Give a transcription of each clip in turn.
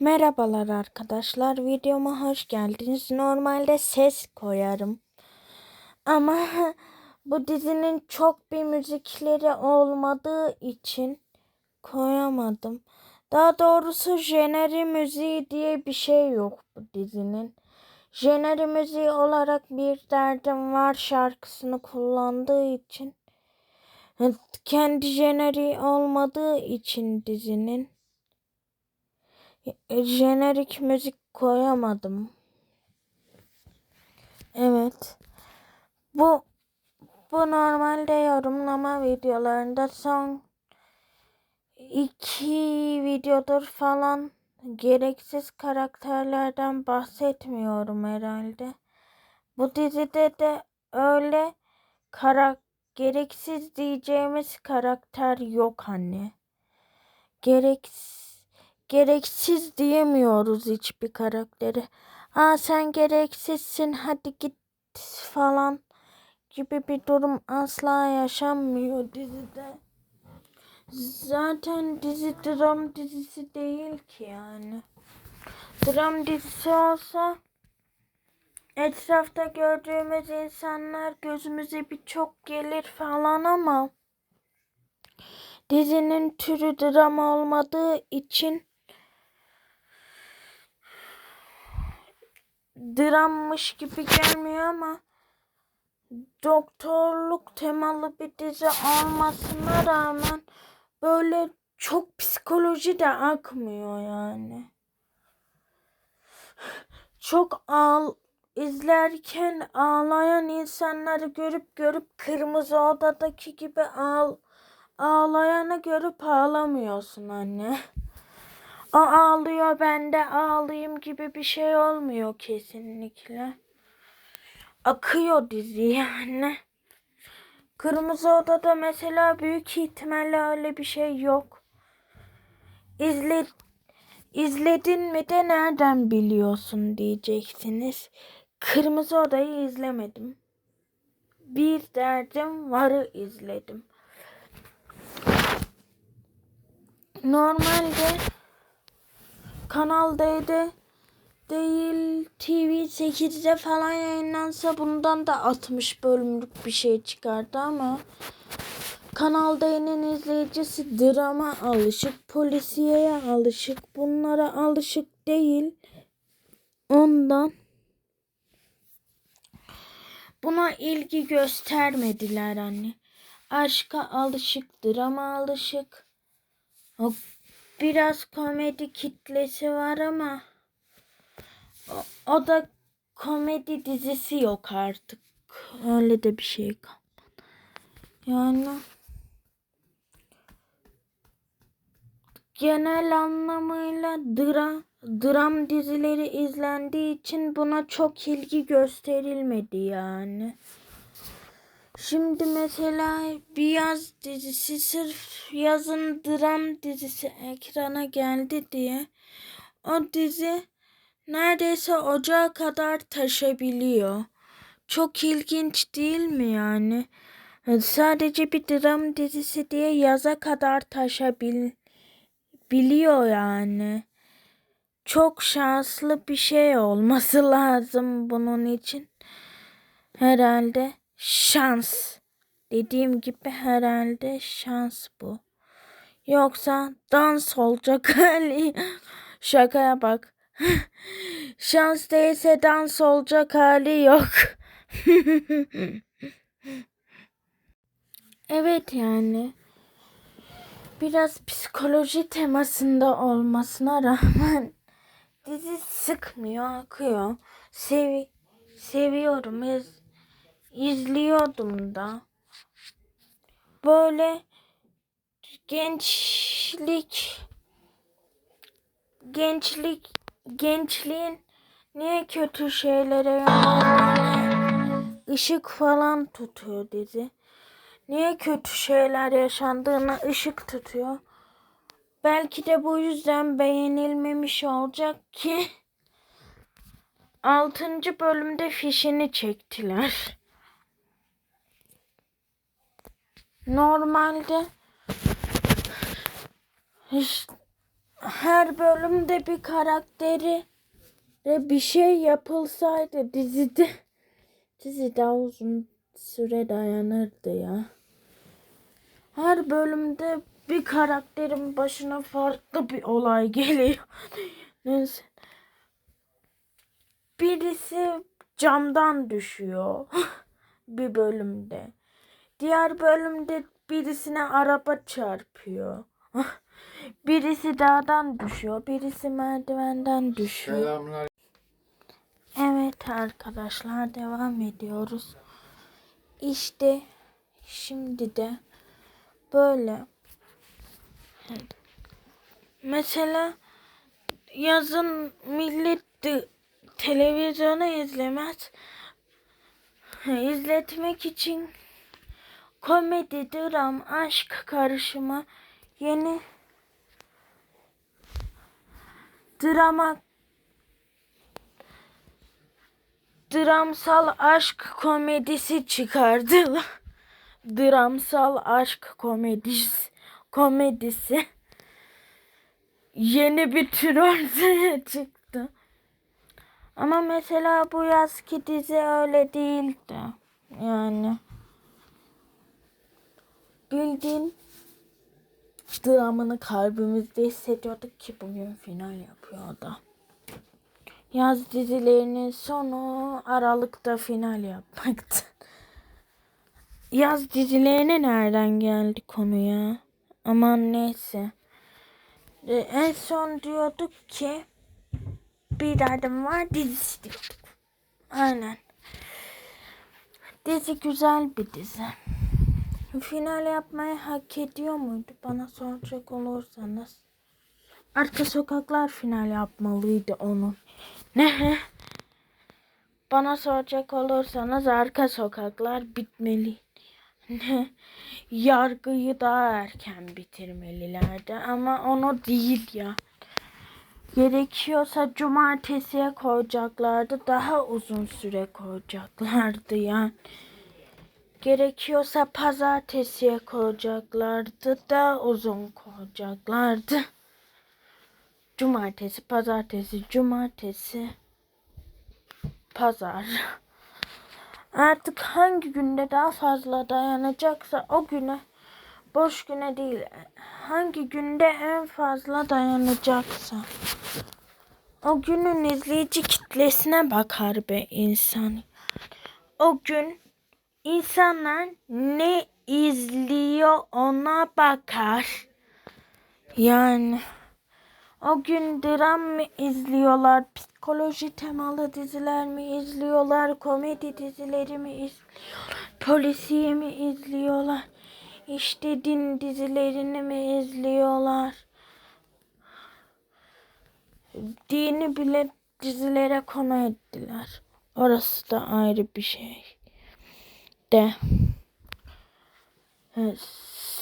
Merhabalar arkadaşlar. Videoma hoş geldiniz. Normalde ses koyarım. Ama bu dizinin çok bir müzikleri olmadığı için koyamadım. Daha doğrusu jeneri müziği diye bir şey yok bu dizinin. Jeneri müziği olarak bir derdim var şarkısını kullandığı için kendi jeneri olmadığı için dizinin jenerik müzik koyamadım. Evet. Bu bu normalde yorumlama videolarında son iki videodur falan gereksiz karakterlerden bahsetmiyorum herhalde. Bu dizide de öyle karak gereksiz diyeceğimiz karakter yok anne. Gereksiz gereksiz diyemiyoruz hiçbir karaktere. Aa sen gereksizsin hadi git falan gibi bir durum asla yaşanmıyor dizide. Zaten dizi dram dizisi değil ki yani. Dram dizisi olsa etrafta gördüğümüz insanlar gözümüze birçok gelir falan ama dizinin türü drama olmadığı için drammış gibi gelmiyor ama doktorluk temalı bir dizi olmasına rağmen böyle çok psikoloji de akmıyor yani. Çok ağl izlerken ağlayan insanları görüp görüp kırmızı odadaki gibi ağl ağlayanı görüp ağlamıyorsun anne. O ağlıyor ben de ağlayayım gibi bir şey olmuyor kesinlikle. Akıyor dizi yani. Kırmızı Oda'da mesela büyük ihtimalle öyle bir şey yok. İzle, izledin mi de nereden biliyorsun diyeceksiniz. Kırmızı Oda'yı izlemedim. Bir derdim varı izledim. Normalde Kanal D'de değil TV 8'de falan yayınlansa bundan da 60 bölümlük bir şey çıkardı ama Kanal D'nin izleyicisi drama alışık, polisiyeye alışık, bunlara alışık değil. Ondan buna ilgi göstermediler anne. Aşka alışık, drama alışık. Biraz komedi kitlesi var ama o, o da komedi dizisi yok artık. Öyle de bir şey kalmadı. Yani genel anlamıyla dra, dram dizileri izlendiği için buna çok ilgi gösterilmedi yani. Şimdi mesela bir yaz dizisi sırf yazın dram dizisi ekrana geldi diye o dizi neredeyse ocağa kadar taşabiliyor. Çok ilginç değil mi yani? Sadece bir dram dizisi diye yaza kadar taşabil biliyor yani. Çok şanslı bir şey olması lazım bunun için. Herhalde şans. Dediğim gibi herhalde şans bu. Yoksa dans olacak hali. Şakaya bak. şans değilse dans olacak hali yok. evet yani. Biraz psikoloji temasında olmasına rağmen dizi sıkmıyor, akıyor. Sevi seviyorum. İzliyordum da. Böyle gençlik gençlik gençliğin niye kötü şeylere yöneldiğini ışık falan tutuyor dizi. Niye kötü şeyler yaşandığını ışık tutuyor. Belki de bu yüzden beğenilmemiş olacak ki 6. bölümde fişini çektiler. Normalde hiç her bölümde bir karakteri de bir şey yapılsaydı dizide dizi daha uzun süre dayanırdı ya. Her bölümde bir karakterin başına farklı bir olay geliyor. Neyse. Birisi camdan düşüyor bir bölümde. Diğer bölümde birisine araba çarpıyor. Birisi dağdan düşüyor, birisi merdivenden düşüyor. Selamlar. Evet arkadaşlar devam ediyoruz. İşte şimdi de böyle. Mesela yazın millet televizyonu izlemez. İzletmek için komedi, dram, aşk karışımı yeni drama dramsal aşk komedisi çıkardılar. Dramsal aşk komedisi komedisi yeni bir tür ortaya çıktı. Ama mesela bu yazki dizi öyle değildi. Yani bildiğin dramını kalbimizde hissediyorduk ki bugün final yapıyordu. Yaz dizilerinin sonu Aralık'ta final yapmaktı. Yaz dizilerine nereden geldi konu ya? Aman neyse. Ee, en son diyorduk ki bir derdim var dizisi diyorduk. Aynen. Dizi güzel bir dizi. Final yapmayı hak ediyor muydu bana soracak olursanız. Arka sokaklar final yapmalıydı onun. Ne? Bana soracak olursanız arka sokaklar bitmeli. Ne? Yargıyı daha erken bitirmelilerdi ama onu değil ya. Gerekiyorsa cumartesiye koyacaklardı. Daha uzun süre koyacaklardı yani. Gerekiyorsa pazartesiye koyacaklardı. Daha uzun koyacaklardı. Cumartesi, pazartesi, cumartesi, pazar. Artık hangi günde daha fazla dayanacaksa o güne boş güne değil hangi günde en fazla dayanacaksa o günün izleyici kitlesine bakar be insan. O gün insanlar ne izliyor ona bakar. Yani o gün dram mı izliyorlar, psikoloji temalı diziler mi izliyorlar, komedi dizileri mi izliyorlar, polisiye mi izliyorlar, işte din dizilerini mi izliyorlar. Dini bile dizilere konu ettiler. Orası da ayrı bir şey. De.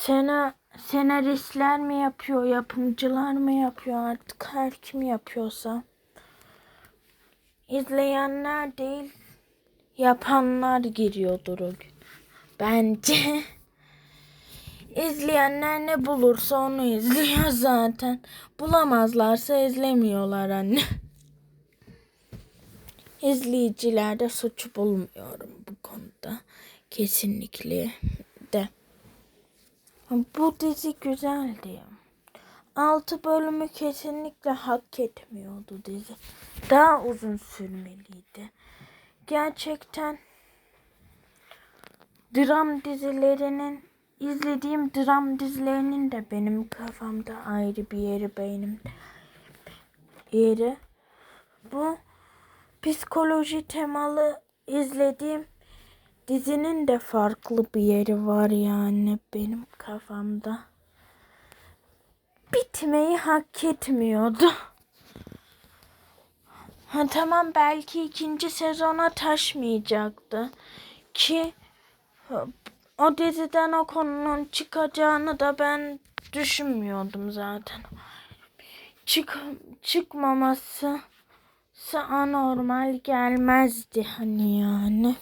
Sena senaristler mi yapıyor, yapımcılar mı yapıyor artık her kim yapıyorsa. İzleyenler değil, yapanlar giriyordur o gün. Bence. İzleyenler ne bulursa onu izliyor zaten. Bulamazlarsa izlemiyorlar anne. İzleyicilerde suç bulmuyorum bu konuda. Kesinlikle de. Bu dizi güzeldi. Altı bölümü kesinlikle hak etmiyordu dizi. Daha uzun sürmeliydi. Gerçekten dram dizilerinin izlediğim dram dizilerinin de benim kafamda ayrı bir yeri benim yeri. Bu psikoloji temalı izlediğim dizinin de farklı bir yeri var yani benim kafamda. Bitmeyi hak etmiyordu. Ha, tamam belki ikinci sezona taşmayacaktı. Ki o diziden o konunun çıkacağını da ben düşünmüyordum zaten. Çık çıkmaması anormal gelmezdi hani yani.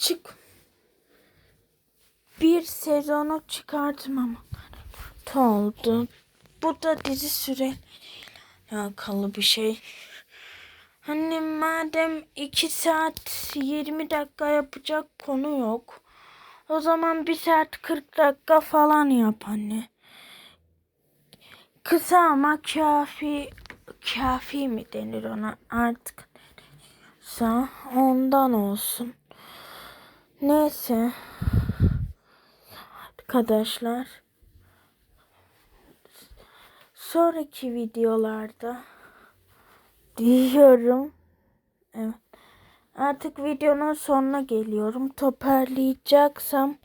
Çık. bir sezonu çıkartmam oldu. Bu da dizi süre alakalı bir şey. Hani madem 2 saat 20 dakika yapacak konu yok. O zaman 1 saat 40 dakika falan yap anne. Kısa ama kafi kafi mi denir ona artık sa ondan olsun. Neyse. Arkadaşlar. Sonraki videolarda diyorum. Evet. Artık videonun sonuna geliyorum. Toparlayacaksam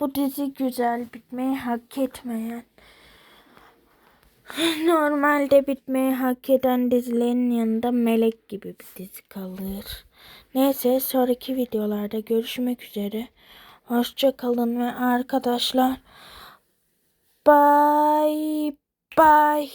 bu dizi güzel bitmeyi hak etmeyen Normalde bitmeyi hak eden dizilerin yanında melek gibi bir dizi kalır. Neyse sonraki videolarda görüşmek üzere. Hoşça kalın ve arkadaşlar bye bye.